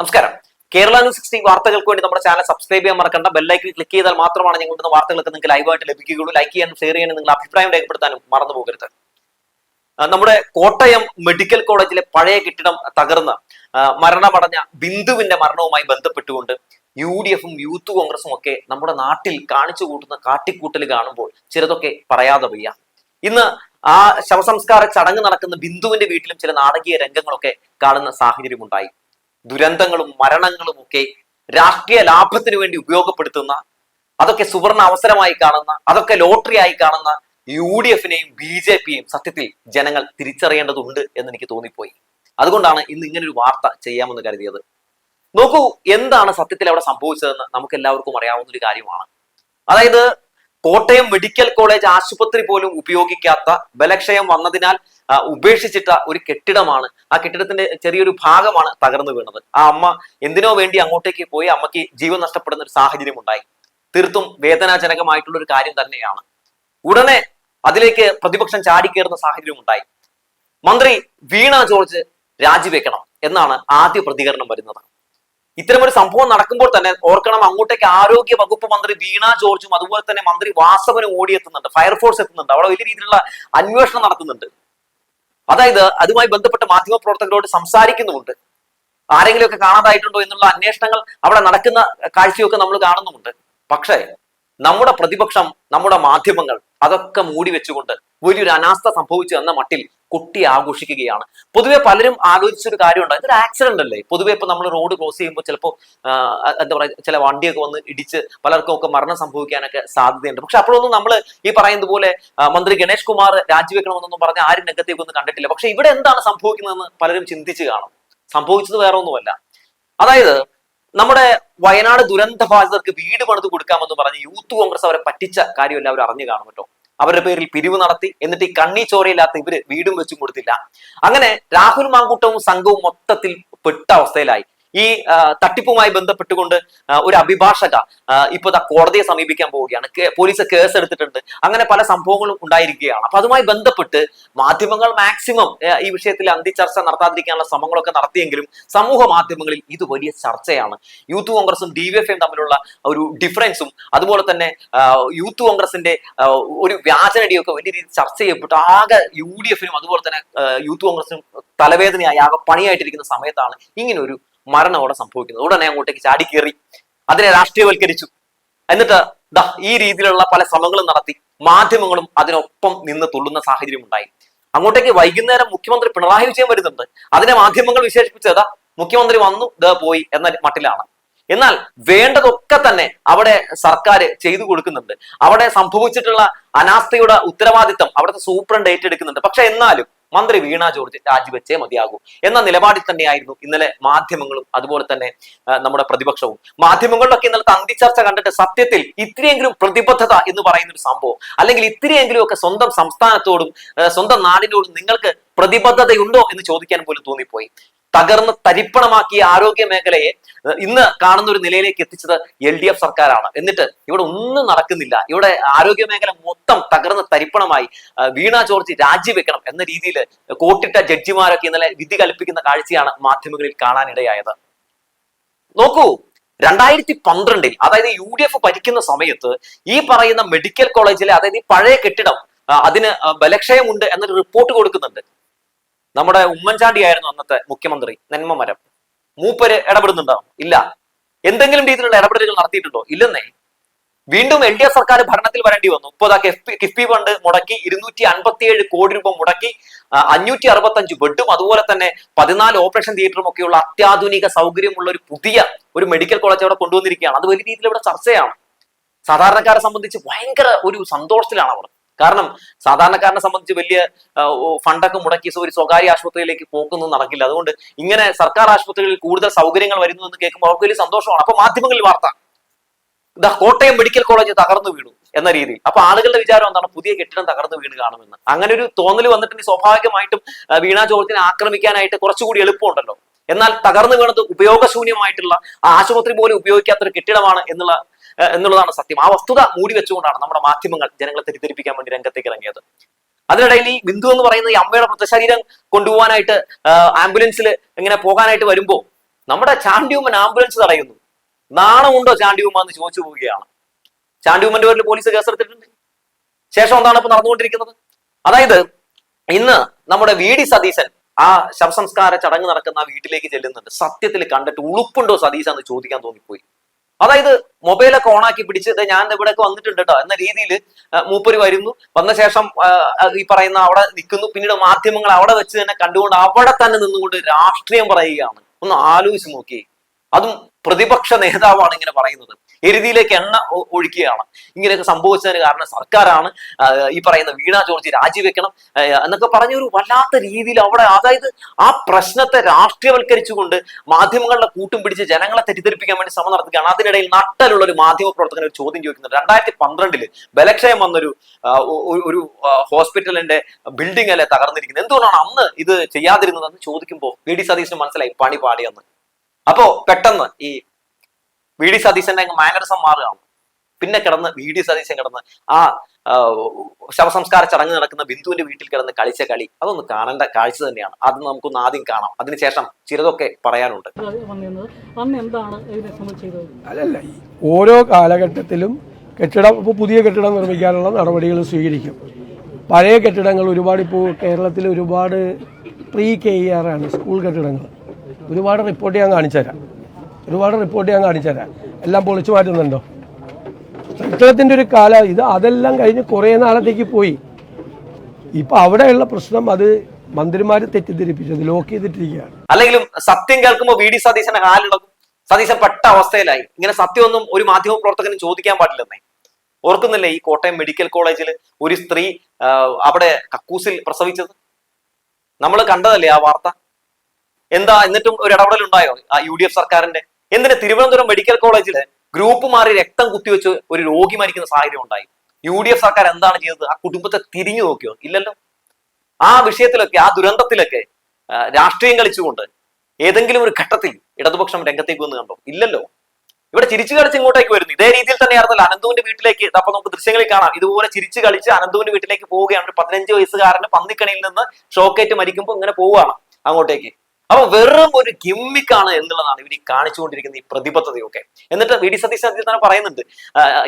നമസ്കാരം. Kerala news sixty വാർത്തകൾക്ക് വേണ്ടി നമ്മുടെ ചാനൽ സബ്സ്ക്രൈബ് ചെയ്യാൻ മറക്കണ്ട. ബെല്ലൈക്കിൽ ക്ലിക്ക് ചെയ്താൽ മാത്രമാണ് ഞങ്ങളുടെ വാർത്തകളൊക്കെ നിങ്ങൾക്ക് ലൈവായിട്ട് ലഭിക്കുകയുള്ളൂ. ലൈക്ക് ചെയ്യാനും ഷെയർ ചെയ്യാനും നിങ്ങൾ അഭിപ്രായം രേഖപ്പെടുത്താനും മറന്നു പോകരുത്. നമ്മുടെ കോട്ടയം മെഡിക്കൽ കോളേജിലെ പഴയ കെട്ടിടം തകർന്ന് മരണമടഞ്ഞ ബിന്ദുവിന്റെ മരണവുമായി ബന്ധപ്പെട്ടുകൊണ്ട് യു ഡി എഫും യൂത്ത് കോൺഗ്രസും ഒക്കെ നമ്മുടെ നാട്ടിൽ കാണിച്ചു കൂട്ടുന്ന കാട്ടിക്കൂട്ടൽ കാണുമ്പോൾ ചിലതൊക്കെ പറയാതെ വയ്യ. ഇന്ന് ആ ശവസംസ്കാര ചടങ്ങ് നടക്കുന്ന ബിന്ദുവിന്റെ വീട്ടിലും ചില നാടകീയ രംഗങ്ങളൊക്കെ കാണുന്ന സാഹചര്യമുണ്ടായി. ദുരന്തങ്ങളും മരണങ്ങളും ഒക്കെ രാഷ്ട്രീയ ലാഭത്തിന് വേണ്ടി ഉപയോഗപ്പെടുത്തുന്ന അതൊക്കെ സുവർണ അവസരമായി കാണുന്ന അതൊക്കെ ലോട്ടറി ആയി കാണുന്ന യു ഡി എഫിനെയും ബി ജെ പിയെയും സത്യത്തിൽ ജനങ്ങൾ തിരിച്ചറിയേണ്ടതുണ്ട് എന്ന് എനിക്ക് തോന്നിപ്പോയി. അതുകൊണ്ടാണ് ഇന്ന് ഒരു വാർത്ത ചെയ്യാമെന്ന് കരുതിയത്. നോക്കൂ എന്താണ് സത്യത്തിൽ അവിടെ സംഭവിച്ചതെന്ന് നമുക്ക് എല്ലാവർക്കും അറിയാവുന്ന ഒരു കാര്യമാണ്. അതായത് കോട്ടയം മെഡിക്കൽ കോളേജ് ആശുപത്രി പോലും ഉപയോഗിക്കാത്ത ബലക്ഷയം വന്നതിനാൽ ഉപേക്ഷിച്ചിട്ട ഒരു കെട്ടിടമാണ്. ആ കെട്ടിടത്തിന്റെ ചെറിയൊരു ഭാഗമാണ് തകർന്നു വീണത്. ആ അമ്മ എന്തിനോ വേണ്ടി അങ്ങോട്ടേക്ക് പോയി അമ്മയ്ക്ക് ജീവൻ നഷ്ടപ്പെടുന്ന ഒരു സാഹചര്യം ഉണ്ടായി. തീർത്തും വേദനാജനകമായിട്ടുള്ള ഒരു കാര്യം തന്നെയാണ്. ഉടനെ അതിലേക്ക് പ്രതിപക്ഷം ചാടിക്കേറുന്ന സാഹചര്യം ഉണ്ടായി. മന്ത്രി വീണ ജോർജ് രാജിവെക്കണം എന്നാണ് ആദ്യ പ്രതികരണം വരുന്നത്. ഇത്തരമൊരു സംഭവം നടക്കുമ്പോൾ തന്നെ ഓർക്കണം അങ്ങോട്ടേക്ക് ആരോഗ്യ വകുപ്പ് മന്ത്രി വീണ ജോർജും അതുപോലെ തന്നെ മന്ത്രി വാസവനും ഓടിയെത്തുന്നുണ്ട്. ഫയർഫോഴ്സ് എത്തുന്നുണ്ട്. അവിടെ വലിയ രീതിയിലുള്ള അന്വേഷണം നടത്തുന്നുണ്ട് അതായത് അതുമായി ബന്ധപ്പെട്ട മാധ്യമ പ്രവർത്തകരോട് സംസാരിക്കുന്നുമുണ്ട്. ആരെങ്കിലുമൊക്കെ കാണാതായിട്ടുണ്ടോ എന്നുള്ള അന്വേഷണങ്ങൾ അവിടെ നടക്കുന്ന കാഴ്ചയൊക്കെ നമ്മൾ കാണുന്നുമുണ്ട്. പക്ഷേ നമ്മുടെ പ്രതിപക്ഷം നമ്മുടെ മാധ്യമങ്ങൾ അതൊക്കെ മൂടി വെച്ചുകൊണ്ട് വലിയൊരു അനാസ്ഥ സംഭവിച്ചു എന്ന മട്ടിൽ കുട്ടി ആഘോഷിക്കുകയാണ്. പൊതുവെ പലരും ആലോചിച്ചൊരു കാര്യമുണ്ട്. ഇതൊരു ആക്സിഡന്റ് അല്ലേ? പൊതുവെ ഇപ്പൊ നമ്മൾ റോഡ് ക്രോസ് ചെയ്യുമ്പോൾ ചിലപ്പോൾ എന്താ പറയുക ചില വണ്ടിയൊക്കെ വന്ന് ഇടിച്ച് പലർക്കും ഒക്കെ മരണം സംഭവിക്കാനൊക്കെ സാധ്യതയുണ്ട്. പക്ഷെ അപ്പോഴൊന്നും നമ്മൾ ഈ പറയുന്നത് പോലെ മന്ത്രി ഗണേഷ് കുമാർ രാജിവെക്കണമെന്നൊന്നും പറഞ്ഞ ആരും രംഗത്തേക്ക് ഒന്നും കണ്ടിട്ടില്ല. പക്ഷെ ഇവിടെ എന്താണ് സംഭവിക്കുന്നതെന്ന് പലരും ചിന്തിച്ചു കാണും. സംഭവിച്ചത് വേറെ ഒന്നുമല്ല അതായത് നമ്മുടെ വയനാട് ദുരന്ത ബാധിതർക്ക് വീട് പണിത് കൊടുക്കാമെന്ന് പറഞ്ഞ് യൂത്ത് കോൺഗ്രസ് അവരെ പറ്റിച്ച കാര്യം എല്ലാവരും അറിഞ്ഞു കാണും കേട്ടോ. അവരുടെ പേരിൽ പിരിവ് നടത്തി എന്നിട്ട് ഈ കണ്ണി ചോരയില്ലാത്ത ഇവർ വീടും വെച്ചും കൊടുത്തില്ല. അങ്ങനെ രാഹുൽ മാങ്കൂട്ടവും സംഘവും മൊത്തത്തിൽ പെട്ട അവസ്ഥയിലായി. ഈ തട്ടിപ്പുമായി ബന്ധപ്പെട്ടുകൊണ്ട് ഒരു അഭിഭാഷക ഇപ്പൊ കോടതിയെ സമീപിക്കാൻ പോവുകയാണ്. പോലീസ് കേസ് എടുത്തിട്ടുണ്ട് അങ്ങനെ പല സംഭവങ്ങളും ഉണ്ടായിരിക്കുകയാണ്. അപ്പൊ അതുമായി ബന്ധപ്പെട്ട് മാധ്യമങ്ങൾ മാക്സിമം ഈ വിഷയത്തിൽ അന്തിചർച്ച നടത്താതിരിക്കാനുള്ള ശ്രമങ്ങളൊക്കെ നടത്തിയെങ്കിലും സമൂഹ മാധ്യമങ്ങളിൽ ഇത് വലിയ ചർച്ചയാണ്. യൂത്ത് കോൺഗ്രസും ഡി തമ്മിലുള്ള ഒരു ഡിഫറൻസും അതുപോലെ തന്നെ യൂത്ത് കോൺഗ്രസിന്റെ ഒരു വ്യാജനടിയൊക്കെ വലിയ രീതിയിൽ ചർച്ച ചെയ്യപ്പെട്ടു ആകെ യു ഡി എഫിനും അതുപോലെ തന്നെ യൂത്ത് കോൺഗ്രസിനും തലവേദനയായി ആകെ പണിയായിട്ടിരിക്കുന്ന സമയത്താണ് ഇങ്ങനൊരു മരണം അവിടെ സംഭവിക്കുന്നത്. ഉടനെ അങ്ങോട്ടേക്ക് ചാടിക്കേറി അതിനെ രാഷ്ട്രീയവൽക്കരിച്ചു. എന്നിട്ട് ദാ ഈ രീതിയിലുള്ള പല ശ്രമങ്ങളും നടത്തി മാധ്യമങ്ങളും അതിനൊപ്പം നിന്ന് തുള്ളുന്ന സാഹചര്യം ഉണ്ടായി. അങ്ങോട്ടേക്ക് വൈകുന്നേരം മുഖ്യമന്ത്രി പിണറായി വിജയൻ വരുന്നുണ്ട്. അതിനെ മാധ്യമങ്ങൾ വിശേഷിപ്പിച്ചത് മുഖ്യമന്ത്രി വന്നു ദ പോയി എന്ന മട്ടിലാണ്. എന്നാൽ വേണ്ടതൊക്കെ തന്നെ അവിടെ സർക്കാർ ചെയ്തു കൊടുക്കുന്നുണ്ട്. അവിടെ സംഭവിച്ചിട്ടുള്ള അനാസ്ഥയുടെ ഉത്തരവാദിത്തം അവിടുത്തെ സൂപ്രണ്ട് ഏറ്റെടുക്കുന്നുണ്ട്. പക്ഷെ എന്നാലും മന്ത്രി വീണ ജോർജ് രാജിവെച്ചേ മതിയാകൂ. എന്ന നിലപാടിൽ തന്നെയായിരുന്നു ഇന്നലെ മാധ്യമങ്ങളും അതുപോലെ തന്നെ നമ്മുടെ പ്രതിപക്ഷവും. മാധ്യമങ്ങളിലൊക്കെ ഇന്നലത്തെ അന്തിച്ചർച്ച കണ്ടിട്ട് സത്യത്തിൽ ഇത്രയെങ്കിലും പ്രതിബദ്ധത എന്ന് പറയുന്ന ഒരു സംഭവം. അല്ലെങ്കിൽ ഇത്രയെങ്കിലും ഒക്കെ സ്വന്തം സംസ്ഥാനത്തോടും സ്വന്തം നാടിനോടും നിങ്ങൾക്ക് പ്രതിബദ്ധതയുണ്ടോ എന്ന് ചോദിക്കാൻ പോലും തോന്നിപ്പോയി. തകർന്ന് തരിപ്പണമാക്കിയ ആരോഗ്യ മേഖലയെ ഇന്ന് കാണുന്ന ഒരു നിലയിലേക്ക് എത്തിച്ചത് എൽ ഡി എഫ് സർക്കാരാണ്. എന്നിട്ട് ഇവിടെ ഒന്നും നടക്കുന്നില്ല. ഇവിടെ ആരോഗ്യ മേഖല മൊത്തം തകർന്ന് തരിപ്പണമായി വീണ ജോർജ് രാജിവെക്കണം എന്ന രീതിയിൽ കോട്ടിട്ട ജഡ്ജിമാരൊക്കെ ഇന്നലെ വിധി കൽപ്പിക്കുന്ന കാഴ്ചയാണ് മാധ്യമങ്ങളിൽ കാണാനിടയായത്. നോക്കൂ രണ്ടായിരത്തി പന്ത്രണ്ടിൽ അതായത് യു ഡി എഫ് ഭരിക്കുന്ന സമയത്ത് ഈ പറയുന്ന മെഡിക്കൽ കോളേജിലെ അതായത് ഈ പഴയ കെട്ടിടം അതിന് ബലക്ഷയമുണ്ട് എന്നൊരു റിപ്പോർട്ട് കൊടുക്കുന്നുണ്ട്. നമ്മുടെ ഉമ്മൻചാണ്ടി ആയിരുന്നു അന്നത്തെ മുഖ്യമന്ത്രി. നെന്മമരം മൂപ്പര് ഇടപെടുന്നുണ്ടാവും. ഇല്ല. എന്തെങ്കിലും രീതിയിലുള്ള ഇടപെടലുകൾ നടത്തിയിട്ടുണ്ടോ? ഇല്ലെന്നേ. വീണ്ടും എൽ ഡി എഫ് സർക്കാർ ഭരണത്തിൽ വരേണ്ടി വന്നു. ഇപ്പോൾ കിഫ്ബി കിഫ്ബി ഫണ്ട് മുടക്കി ഇരുന്നൂറ്റി അൻപത്തിയേഴ് കോടി രൂപ മുടക്കി അഞ്ഞൂറ്റി അറുപത്തഞ്ച് ബെഡും അതുപോലെ തന്നെ പതിനാല് ഓപ്പറേഷൻ തിയേറ്ററും ഒക്കെയുള്ള അത്യാധുനിക സൗകര്യമുള്ള ഒരു പുതിയ ഒരു മെഡിക്കൽ കോളേജ് അവിടെ കൊണ്ടുവന്നിരിക്കുകയാണ്. അത് വലിയ രീതിയിൽ ഇവിടെ ചർച്ചയാണ്. സാധാരണക്കാരെ സംബന്ധിച്ച് ഭയങ്കര ഒരു സന്തോഷത്തിലാണ് അവർ. കാരണം സാധാരണക്കാരനെ സംബന്ധിച്ച് വലിയ ഫണ്ടൊക്കെ മുടക്കി ഒരു സ്വകാര്യ ആശുപത്രിയിലേക്ക് പോക്കൊന്നും നടക്കില്ല. അതുകൊണ്ട് ഇങ്ങനെ സർക്കാർ ആശുപത്രികളിൽ കൂടുതൽ സൗകര്യങ്ങൾ വരുന്നു എന്ന് കേൾക്കുമ്പോൾ അവർക്ക് വലിയ സന്തോഷമാണ്. അപ്പൊ മാധ്യമങ്ങളിൽ വാർത്ത. ഇതാ കോട്ടയം മെഡിക്കൽ കോളേജ് തകർന്നു വീണു എന്ന രീതിയിൽ. അപ്പൊ ആളുകളുടെ വിചാരം എന്താണ്? പുതിയ കെട്ടിടം തകർന്നു വീണ് കാണുമെന്ന്. അങ്ങനെ ഒരു തോന്നൽ വന്നിട്ടുണ്ടെങ്കിൽ സ്വാഭാവികമായിട്ടും വീണാ ജോർജിനെ ആക്രമിക്കാനായിട്ട് കുറച്ചുകൂടി എളുപ്പമുണ്ടല്ലോ. എന്നാൽ തകർന്നു വീണത് ഉപയോഗശൂന്യമായിട്ടുള്ള ആശുപത്രി പോലും ഉപയോഗിക്കാത്ത ഒരു കെട്ടിടമാണ് എന്നുള്ള എന്നുള്ളതാണ് സത്യം. ആ വസ്തുത മൂടി വെച്ചുകൊണ്ടാണ് നമ്മുടെ മാധ്യമങ്ങൾ ജനങ്ങളെ തെറ്റിദ്ധരിപ്പിക്കാൻ വേണ്ടി രംഗത്തേക്ക് ഇറങ്ങിയത്. അതിനിടയിൽ ഈ ബിന്ദു എന്ന് പറയുന്ന ഈ അമ്മയുടെ മൃതശരീരം കൊണ്ടുപോകാനായിട്ട് ആംബുലൻസിൽ ഇങ്ങനെ പോകാനായിട്ട് വരുമ്പോൾ നമ്മുടെ ചാണ്ടിയുമ്മൻ ആംബുലൻസ് തടയുന്നു. നാണമുണ്ടോ ചാണ്ടിയുമ്മ എന്ന് ചോദിച്ചു പോവുകയാണ്. ചാണ്ടിയുമ്മന്റെ പേരിൽ പോലീസ് കേസെടുത്തിട്ടുണ്ട്. ശേഷം എന്താണ് ഇപ്പൊ നടന്നുകൊണ്ടിരിക്കുന്നത്? അതായത് ഇന്ന് നമ്മുടെ വി ഡി സതീശൻ ആ ശവസംസ്കാര ചടങ്ങ് നടക്കുന്ന വീട്ടിലേക്ക് ചെല്ലുന്നുണ്ട്. സത്യത്തിൽ കണ്ടിട്ട് ഉളുപ്പുണ്ടോ സതീശ എന്ന് ചോദിക്കാൻ തോന്നിപ്പോയി. അതായത് മൊബൈലൊക്കെ ഓണാക്കി പിടിച്ച് ഞാൻ ഇവിടെയൊക്കെ വന്നിട്ടുണ്ട് കേട്ടോ എന്ന രീതിയിൽ മൂപ്പര് വരുന്നു. വന്ന ശേഷം ഈ പറയുന്ന അവിടെ നിൽക്കുന്നു പിന്നീട് മാധ്യമങ്ങൾ അവിടെ വെച്ച് തന്നെ കണ്ടുകൊണ്ട് അവിടെ തന്നെ നിന്നുകൊണ്ട് രാഷ്ട്രീയം പറയുകയാണ്. ഒന്ന് ആലോചിച്ച് നോക്കിയേ. അതും പ്രതിപക്ഷ നേതാവാണ് ഇങ്ങനെ പറയുന്നത്. എരുതിയിലേക്ക് എണ്ണ ഒഴിക്കുകയാണ്. ഇങ്ങനെയൊക്കെ സംഭവിച്ചതിന് കാരണം സർക്കാരാണ് ഈ പറയുന്ന വീണ ജോർജ് രാജിവെക്കണം എന്നൊക്കെ പറഞ്ഞ ഒരു വല്ലാത്ത രീതിയിൽ അവിടെ അതായത് ആ പ്രശ്നത്തെ രാഷ്ട്രീയവൽക്കരിച്ചുകൊണ്ട് മാധ്യമങ്ങളുടെ കൂട്ടും പിടിച്ച് ജനങ്ങളെ തെറ്റിദ്ധരിപ്പിക്കാൻ വേണ്ടി ശ്രമം നടത്തുകയാണ്. അതിനിടയിൽ നട്ടലുള്ള ഒരു മാധ്യമ പ്രവർത്തകൻ ഒരു ചോദ്യം ചോദിക്കുന്നുണ്ട്. രണ്ടായിരത്തി പന്ത്രണ്ടിൽ ബലക്ഷയം വന്നൊരു ഒരു ഹോസ്പിറ്റലിന്റെ ബിൽഡിംഗ് അല്ലേ തകർന്നിരിക്കുന്നത്? എന്തുകൊണ്ടാണ് അന്ന് ഇത് ചെയ്യാതിരുന്നത് എന്ന് ചോദിക്കുമ്പോൾ വി. ഡി. സതീശന് മനസ്സിലായി പണി പാടിയെന്ന്. അപ്പോ പെട്ടെന്ന് ഈ വി ഡി സതീശന്റെ അങ്ങ് മാനറിസം മാറുകയാണ്. പിന്നെ കിടന്ന് വി ഡി സതീശൻ കിടന്ന് ആ ശവസംസ്കാര ചടങ്ങ് നടക്കുന്ന ബിന്ദുവിന്റെ വീട്ടിൽ കിടന്ന് കളിച്ച കളി അതൊന്ന് കാണേണ്ട കാഴ്ച തന്നെയാണ്. അത് നമുക്കൊന്ന് ആദ്യം കാണാം. അതിനുശേഷം ചിലതൊക്കെ പറയാനുണ്ട്. അല്ലല്ല ഓരോ കാലഘട്ടത്തിലും കെട്ടിടം ഇപ്പോൾ പുതിയ കെട്ടിടം നിർമ്മിക്കാനുള്ള നടപടികൾ സ്വീകരിക്കും. പഴയ കെട്ടിടങ്ങൾ ഒരുപാട് ഇപ്പോൾ കേരളത്തിൽ ഒരുപാട് പ്രീ കെ ആർ ആണ് സ്കൂൾ കെട്ടിടങ്ങൾ. ഒരുപാട് റിപ്പോർട്ട് ഞാൻ കാണിച്ചു തരാം ഒരുപാട് റിപ്പോർട്ട് ഞാൻ കാണിച്ചു തരാം എല്ലാം പൊളിച്ചു മാറ്റുന്നുണ്ടോ? ചരിത്രത്തിന്റെ ഒരു കാല ഇത് അതെല്ലാം കഴിഞ്ഞ് കുറേ നാളത്തേക്ക് പോയി. ഇപ്പം അവിടെയുള്ള പ്രശ്നം അത് മന്ത്രിമാർ തെറ്റിദ്ധരിപ്പിച്ചത് ലോക്ക് ചെയ്തിട്ടിരിക്കുകയാണ്. അല്ലെങ്കിലും സത്യം കേൾക്കുമ്പോൾ വി ഡി സതീശന്റെ ഹാലിളകും സതീശൻ പെട്ട അവസ്ഥയിലായി. ഇങ്ങനെ സത്യമൊന്നും ഒരു മാധ്യമ പ്രവർത്തകനും ചോദിക്കാൻ പാടില്ലെന്നേ. ഓർക്കുന്നില്ലേ ഈ കോട്ടയം മെഡിക്കൽ കോളേജിൽ ഒരു സ്ത്രീ അവിടെ കക്കൂസിൽ പ്രസവിച്ചത്? നമ്മൾ കണ്ടതല്ലേ ആ വാർത്ത? എന്താ എന്നിട്ടും ഒരു ഇടപെടൽ ഉണ്ടായോ? ആ യു ഡി എഫ് സർക്കാരിന്റെ? എന്തിനാ തിരുവനന്തപുരം മെഡിക്കൽ കോളേജിൽ ഗ്രൂപ്പ് മാറി രക്തം കുത്തിവെച്ച് ഒരു രോഗി മരിക്കുന്ന സാഹചര്യം ഉണ്ടായി? യു ഡി എഫ് സർക്കാർ എന്താണ് ചെയ്തത്? ആ കുടുംബത്തെ തിരിഞ്ഞു നോക്കിയോ? ഇല്ലല്ലോ. ആ വിഷയത്തിലൊക്കെ ആ ദുരന്തത്തിലൊക്കെ രാഷ്ട്രീയം കളിച്ചുകൊണ്ട് ഏതെങ്കിലും ഒരു ഘട്ടത്തിൽ ഇടതുപക്ഷം രംഗത്തേക്ക് വന്ന് കണ്ടോ? ഇല്ലല്ലോ. ഇവിടെ ചിരിച്ചു കളിച്ച് ഇങ്ങോട്ടേക്ക് വരുന്നു. ഇതേ രീതിയിൽ തന്നെ തന്നെയായിരുന്നല്ലോ അനന്തുവിന്റെ വീട്ടിലേക്ക് അപ്പൊ നമുക്ക് ദൃശ്യങ്ങളിൽ കാണാം. ഇതുപോലെ ചിരിച്ചു കളിച്ച് അനന്തുവിന്റെ വീട്ടിലേക്ക് പോവുകയാണ്. ഒരു പതിനഞ്ച് വയസ്സുകാരന് പന്നിക്കണിയിൽ നിന്ന് ഷോക്കേറ്റ് മരിക്കുമ്പോൾ ഇങ്ങനെ പോവുകയാണ് അങ്ങോട്ടേക്ക്. അപ്പൊ വെറും ഒരു ഗിമ്മിക്കാണ് എന്നുള്ളതാണ് ഇവർ കാണിച്ചുകൊണ്ടിരിക്കുന്ന ഈ പ്രതിബദ്ധതയൊക്കെ. എന്നിട്ട് വി ഡി സതീശൻ അതിൽ തന്നെ പറയുന്നുണ്ട്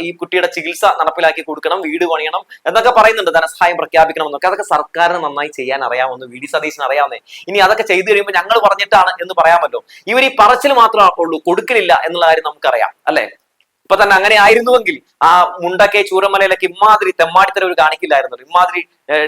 ഈ കുട്ടിയുടെ ചികിത്സ നടപ്പിലാക്കി കൊടുക്കണം വീട് പണിയണം എന്നൊക്കെ പറയുന്നുണ്ട് ധനസഹായം പ്രഖ്യാപിക്കണം എന്നൊക്കെ. അതൊക്കെ സർക്കാരിന് നന്നായി ചെയ്യാൻ അറിയാമെന്ന് വി ഡി സതീശിന് അറിയാവുന്നേ. ഇനി അതൊക്കെ ചെയ്തു കഴിയുമ്പോൾ ഞങ്ങൾ പറഞ്ഞിട്ടാണ് എന്ന് പറയാമല്ലോ. ഇവർ ഈ പറച്ചിൽ മാത്രമേ ഉള്ളൂ കൊടുക്കലില്ല എന്നുള്ള കാര്യം നമുക്കറിയാം അല്ലെ? ഇപ്പൊ തന്നെ അങ്ങനെ ആയിരുന്നുവെങ്കിൽ ആ മുണ്ടക്കെ ചൂരമലയിലൊക്കെ ഇമാതിരി തെമ്മാടിത്തരം ഒരു കാണിക്കില്ലായിരുന്നല്ലോ. ഇമാതിരി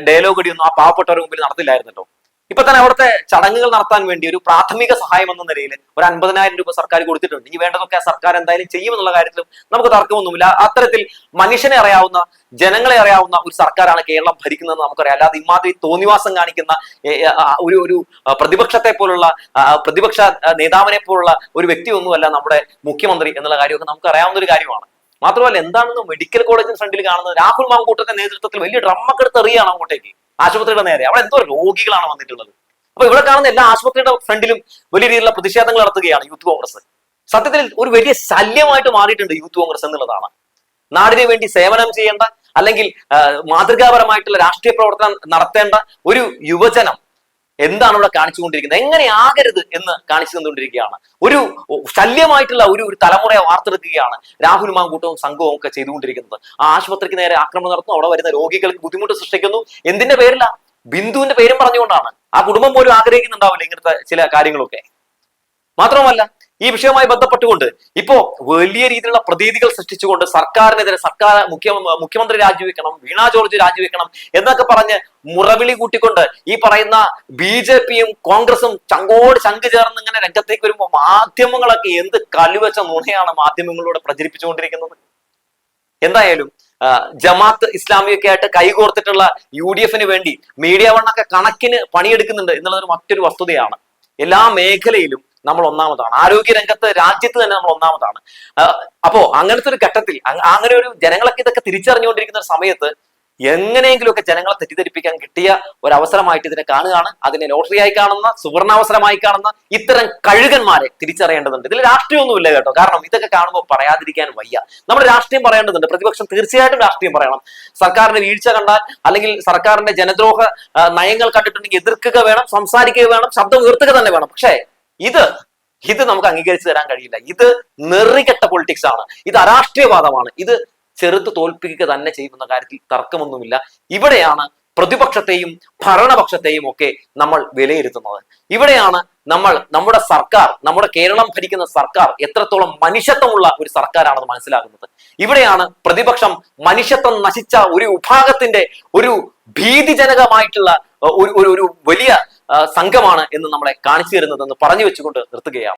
ഡയലോഗ് ഒന്നും ആ പാവപ്പെട്ടവരുടെ മുമ്പിൽ നടത്തില്ലായിരുന്നല്ലോ. ഇപ്പൊ തന്നെ അവിടുത്തെ ചടങ്ങുകൾ നടത്താൻ വേണ്ടി ഒരു പ്രാഥമിക സഹായം എന്ന നിലയിൽ ഒരു അൻപതിനായിരം രൂപ സർക്കാർ കൊടുത്തിട്ടുണ്ട്. ഇനി വേണ്ടതൊക്കെ സർക്കാർ എന്തായാലും ചെയ്യുമെന്നുള്ള കാര്യത്തിലും നമുക്ക് തർക്കമൊന്നുമില്ല. അത്തരത്തിൽ മനുഷ്യനെ അറിയാവുന്ന ജനങ്ങളെ അറിയാവുന്ന ഒരു സർക്കാരാണ് കേരളം ഭരിക്കുന്നതെന്ന് നമുക്കറിയാം. അല്ലാതെ ഇമാതിരി തോന്നിവാസം കാണിക്കുന്ന ഒരു ഒരു പ്രതിപക്ഷത്തെ പോലുള്ള പ്രതിപക്ഷ നേതാവിനെ പോലുള്ള ഒരു വ്യക്തിയൊന്നുമല്ല നമ്മുടെ മുഖ്യമന്ത്രി എന്നുള്ള കാര്യമൊക്കെ നമുക്ക് അറിയാവുന്ന ഒരു കാര്യമാണ്. മാത്രമല്ല എന്താണെന്ന് മെഡിക്കൽ കോളേജിന് ഫ്രണ്ടിൽ കാണുന്നത് രാഹുൽ മാങ്കൂട്ടത്തിന്റെ നേതൃത്വത്തിൽ വലിയ ഡ്രമ്മൊക്കെ എടുത്ത് എറിയാണ് അങ്ങോട്ടേക്ക്. ആശുപത്രിയുടെ നേരെ. അവിടെ എന്തോ രോഗികളാണ് വന്നിട്ടുള്ളത്. അപ്പൊ ഇവിടെ കാണുന്ന എല്ലാ ആശുപത്രിയുടെ ഫ്രണ്ടിലും വലിയ രീതിയിലുള്ള പ്രതിഷേധങ്ങൾ നടത്തുകയാണ് യൂത്ത് കോൺഗ്രസ്. സത്യത്തിൽ ഒരു വലിയ ശല്യമായിട്ട് മാറിയിട്ടുണ്ട് യൂത്ത് കോൺഗ്രസ് എന്നുള്ളതാണ്. നാടിന് വേണ്ടി സേവനം ചെയ്യേണ്ട അല്ലെങ്കിൽ മാതൃകാപരമായിട്ടുള്ള രാഷ്ട്രീയ പ്രവർത്തനം നടത്തേണ്ട ഒരു യുവജനം എന്താണ് ഇവിടെ കാണിച്ചുകൊണ്ടിരിക്കുന്നത്? എങ്ങനെ ആകരുത് എന്ന് കാണിച്ചു തന്നുകൊണ്ടിരിക്കുകയാണ്. ഒരു ശല്യമായിട്ടുള്ള ഒരു ഒരു തലമുറയെ വാർത്തെടുക്കുകയാണ് രാഹുൽ മാങ്കൂട്ടവും സംഘവും ഒക്കെ ചെയ്തുകൊണ്ടിരിക്കുന്നത്. ആ ആശുപത്രിക്ക് നേരെ ആക്രമണം നടത്തുന്നു. അവിടെ വരുന്ന രോഗികൾക്ക് ബുദ്ധിമുട്ട് സൃഷ്ടിക്കുന്നു. എന്തിന്റെ പേരില? ബിന്ദുവിന്റെ പേരും പറഞ്ഞുകൊണ്ടാണ്. ആ കുടുംബം പോലും ആഗ്രഹിക്കുന്നുണ്ടാവില്ല ഇങ്ങനത്തെ ചില കാര്യങ്ങളൊക്കെ. മാത്രമല്ല ഈ വിഷയവുമായി ബന്ധപ്പെട്ടുകൊണ്ട് ഇപ്പോ വലിയ രീതിയിലുള്ള പ്രതീതികൾ സൃഷ്ടിച്ചുകൊണ്ട് സർക്കാരിനെതിരെ സർക്കാർ മുഖ്യ മുഖ്യമന്ത്രി രാജിവെക്കണം വീണ ജോർജ് രാജിവെക്കണം എന്നൊക്കെ പറഞ്ഞ് മുറവിളി കൂട്ടിക്കൊണ്ട് ഈ പറയുന്ന ബി ജെ പിയും കോൺഗ്രസും ചങ്കോട് ചങ്ക് ചേർന്ന് ഇങ്ങനെ രംഗത്തേക്ക് വരുമ്പോൾ മാധ്യമങ്ങളൊക്കെ എന്ത് കലുവച്ച നുണയാണ് മാധ്യമങ്ങളിലൂടെ പ്രചരിപ്പിച്ചുകൊണ്ടിരിക്കുന്നത്? എന്തായാലും ജമാത്ത് ഇസ്ലാമിയൊക്കെ ആയിട്ട് കൈകോർത്തിട്ടുള്ള യു ഡി എഫിന് വേണ്ടി മീഡിയ വണ്ണൊക്കെ കണക്കിന് പണിയെടുക്കുന്നുണ്ട് എന്നുള്ളത് മറ്റൊരു വസ്തുതയാണ്. എല്ലാ മേഖലയിലും നമ്മൾ ഒന്നാമതാണ്. ആരോഗ്യ രംഗത്ത് രാജ്യത്ത് തന്നെ നമ്മൾ ഒന്നാമതാണ്. അപ്പോ അങ്ങനത്തെ ഒരു ഘട്ടത്തിൽ അങ് അങ്ങനെ ഒരു ജനങ്ങളൊക്കെ ഇതൊക്കെ തിരിച്ചറിഞ്ഞുകൊണ്ടിരിക്കുന്ന ഒരു സമയത്ത് എങ്ങനെയെങ്കിലുമൊക്കെ ജനങ്ങളെ തെറ്റിദ്ധരിപ്പിക്കാൻ കിട്ടിയ ഒരു അവസരമായിട്ട് ഇതിനെ കാണുകയാണ്. അതിനെ ലോട്ടറിയായി കാണുന്ന സുവർണാവസരമായി കാണുന്ന ഇത്തരം കഴുകന്മാരെ തിരിച്ചറിയേണ്ടതുണ്ട്. ഇതിൽ രാഷ്ട്രീയമൊന്നുമില്ല കേട്ടോ. കാരണം ഇതൊക്കെ കാണുമ്പോൾ പറയാതിരിക്കാൻ വയ്യ. നമ്മൾ രാഷ്ട്രീയം പറയേണ്ടതുണ്ട്. പ്രതിപക്ഷം തീർച്ചയായിട്ടും രാഷ്ട്രീയം പറയണം. സർക്കാരിന്റെ വീഴ്ച കണ്ടാൽ അല്ലെങ്കിൽ സർക്കാരിന്റെ ജനദ്രോഹ നയങ്ങൾ കണ്ടിട്ടുണ്ടെങ്കിൽ എതിർക്കുക വേണം സംസാരിക്കുക വേണം ശബ്ദം ഉയർത്തുക തന്നെ വേണം. പക്ഷേ ഇത് ഇത് നമുക്ക് അംഗീകരിച്ചു തരാൻ കഴിയില്ല. ഇത് നെറികെട്ട പൊളിറ്റിക്സ് ആണ്. ഇത് അരാഷ്ട്രീയവാദമാണ്. ഇത് ചെറുത്ത് തോൽപ്പിക്കുക തന്നെ ചെയ്യുന്ന കാര്യത്തിൽ തർക്കമൊന്നുമില്ല. ഇവിടെയാണ് പ്രതിപക്ഷത്തെയും ഭരണപക്ഷത്തെയും ഒക്കെ നമ്മൾ വിലയിരുത്തുന്നത്. ഇവിടെയാണ് നമ്മൾ നമ്മുടെ സർക്കാർ നമ്മുടെ കേരളം ഭരിക്കുന്ന സർക്കാർ എത്രത്തോളം മനുഷ്യത്വമുള്ള ഒരു സർക്കാരാണെന്ന് മനസ്സിലാകുന്നത്. ഇവിടെയാണ് പ്രതിപക്ഷം മനുഷ്യത്വം നശിച്ച ഒരു വിഭാഗത്തിന്റെ ഒരു ഭീതിജനകമായിട്ടുള്ള ഒരു ഒരു വലിയ സംഘമാണ് എന്ന് നമ്മളെ കാണിച്ചു തരുന്നതെന്ന് പറഞ്ഞു വെച്ചുകൊണ്ട് നിർത്തുകയാണ്.